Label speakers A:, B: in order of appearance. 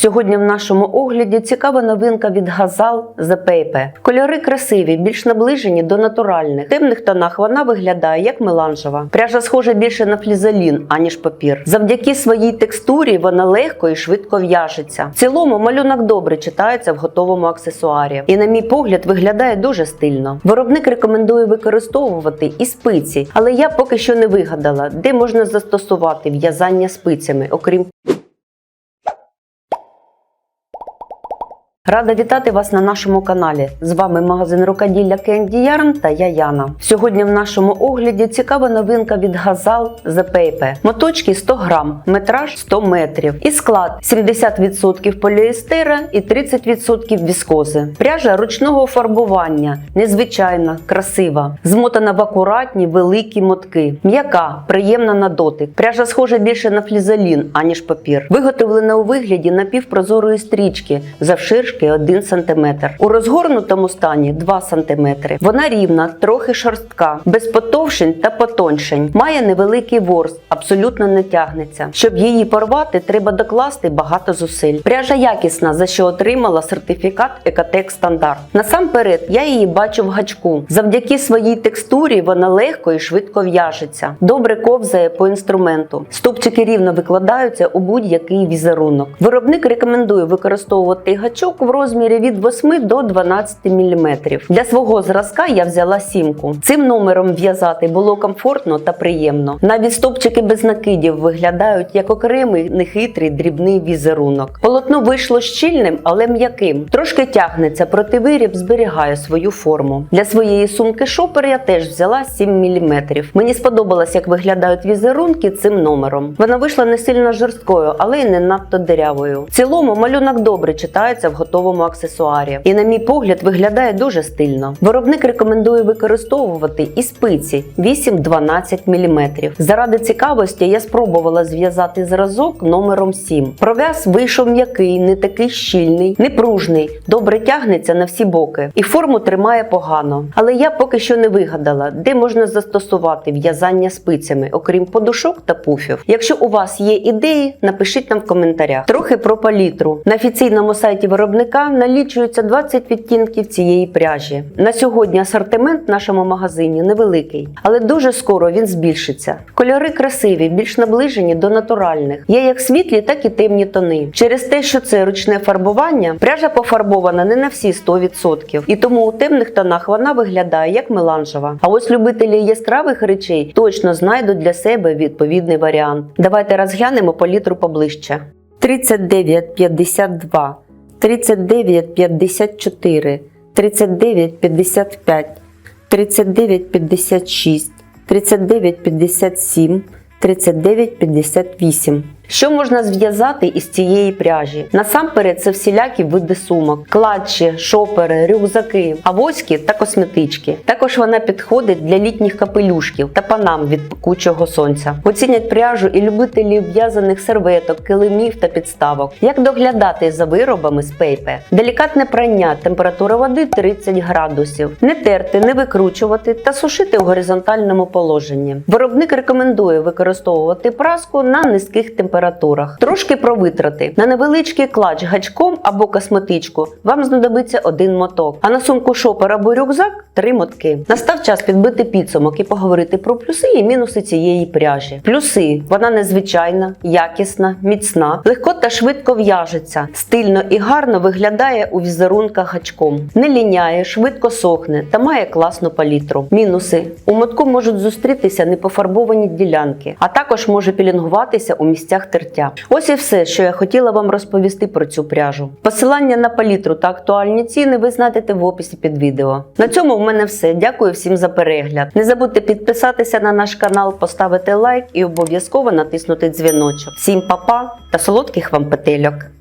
A: Сьогодні в нашому огляді цікава новинка від Газал The Paper. Кольори красиві, більш наближені до натуральних. В темних тонах вона виглядає як меланжева. Пряжа схожа більше на флізелін, аніж папір. Завдяки своїй текстурі вона легко і швидко в'яжеться. В цілому малюнок добре читається в готовому аксесуарі. І, на мій погляд, виглядає дуже стильно. Виробник рекомендує використовувати і спиці, але я поки що не вигадала, де можна застосувати в'язання спицями, окрім Рада вітати вас на нашому каналі. З вами магазин рукоділля Candy Yarn та я Яна. Сьогодні в нашому огляді цікава новинка від Газал The Paper. Моточки 100 грам, метраж 100 метрів. І склад 70% поліестера і 30% віскози. Пряжа ручного фарбування, незвичайна, красива, змотана в акуратні великі мотки. М'яка, приємна на дотик. Пряжа схожа більше на флізелін, аніж папір. Виготовлена у вигляді напівпрозорої стрічки завширшки 1 см. У розгорнутому стані 2 см. Вона рівна, трохи шорстка, без потовшень та потоншень. Має невеликий ворс, абсолютно не тягнеться. Щоб її порвати, треба докласти багато зусиль. Пряжа якісна, за що отримала сертифікат Екотек Стандарт. Насамперед, я її бачу в гачку. Завдяки своїй текстурі вона легко і швидко в'яжеться. Добре ковзає по інструменту. Стопчики рівно викладаються у будь-який візерунок. Виробник рекомендує використовувати гачок в розмірі від 8 до 12 мм. Для свого зразка я взяла сімку. Цим номером в'язати було комфортно та приємно. Навіть стопчики без накидів виглядають як окремий нехитрий дрібний візерунок. Полотно вийшло щільним, але м'яким. Трошки тягнеться, проте виріб зберігає свою форму. Для своєї сумки шопер я теж взяла 7 мм. Мені сподобалось, як виглядають візерунки цим номером. Вона вийшла не сильно жорсткою, але й не надто дирявою. В цілому малюнок добре читається в готовому аксесуарі. І, на мій погляд, виглядає дуже стильно. Виробник рекомендує використовувати і спиці 8-12 мм. Заради цікавості я спробувала зв'язати зразок номером 7. Пров'яз вийшов м'який, не такий щільний, не пружний, добре тягнеться на всі боки і форму тримає погано. Але я поки що не вигадала, де можна застосувати в'язання спицями, окрім подушок та пуфів. Якщо у вас є ідеї, напишіть нам в коментарях. Трохи про палітру. На офіційному сайті виробника налічується 20 відтінків цієї пряжі. На сьогодні асортимент в нашому магазині невеликий, але дуже скоро він збільшиться. Кольори красиві, більш наближені до натуральних. Є як світлі, так і темні тони. Через те, що це ручне фарбування, пряжа пофарбована не на всі 100%. І тому у темних тонах вона виглядає як меланжева. А ось любителі яскравих речей точно знайдуть для себе відповідний варіант. Давайте розглянемо палітру поближче. 39,52 39,54, 39,55, 39,56, 39,57, 39,58. Що можна зв'язати із цієї пряжі? Насамперед, це всілякі види сумок, клатчі, шопери, рюкзаки, авоськи та косметички. Також вона підходить для літніх капелюшків та панам від пекучого сонця. Оцінять пряжу і любителі в'язаних серветок, килимів та підставок. Як доглядати за виробами з пейпе? Делікатне прання, температура води 30 градусів. Не терти, не викручувати та сушити у горизонтальному положенні. Виробник рекомендує використовувати праску на низьких температурах температурах. Трошки провитрати. На невеличкий клач гачком або косметичку вам знадобиться один моток, а на сумку шопер або рюкзак три мотки. Настав час підбити підсумок і поговорити про плюси і мінуси цієї пряжі. Плюси вона незвичайна, якісна, міцна, легко та швидко в'яжеться, стильно і гарно виглядає у візерунках гачком. Не ліняє, швидко сохне та має класну палітру. Мінуси у мотку можуть зустрітися непофарбовані ділянки, а також може пілінгуватися у місцях тертя. Ось і все, що я хотіла вам розповісти про цю пряжу. Посилання на палітру та актуальні ціни ви знайдете в описі під відео. На цьому в мене все. Дякую всім за перегляд. Не забудьте підписатися на наш канал, поставити лайк і обов'язково натиснути дзвіночок. Всім па-па та солодких вам петельок!